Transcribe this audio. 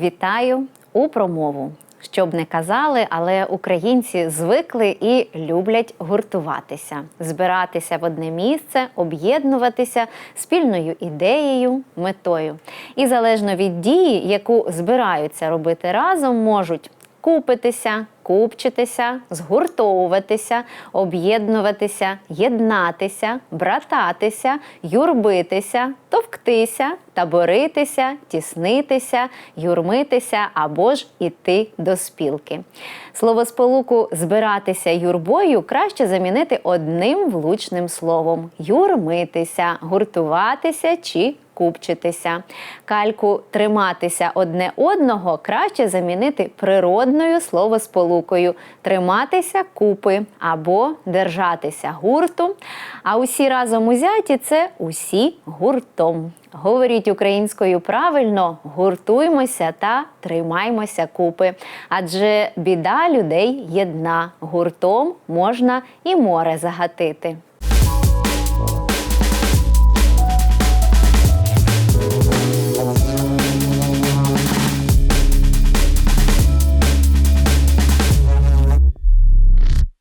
Вітаю у промову. Щоб не казали, але українці звикли і люблять гуртуватися, збиратися в одне місце, об'єднуватися спільною ідеєю, метою. І залежно від дії, яку збираються робити разом, можуть купитися, купчитися, згуртовуватися, об'єднуватися, єднатися, брататися, юрбитися, товктися, таборитися, тіснитися, юрмитися або ж іти до спілки. Словосполуку збиратися юрбою краще замінити одним влучним словом юрмитися, гуртуватися чи купчитися. Кальку триматися одне одного краще замінити природною словосполукою триматися купи або держатися гурту. А усі разом узяті це усі гуртом. Говоріть українською правильно, гуртуймося та тримаймося купи. Адже біда людей єдна. Гуртом можна і море загатити.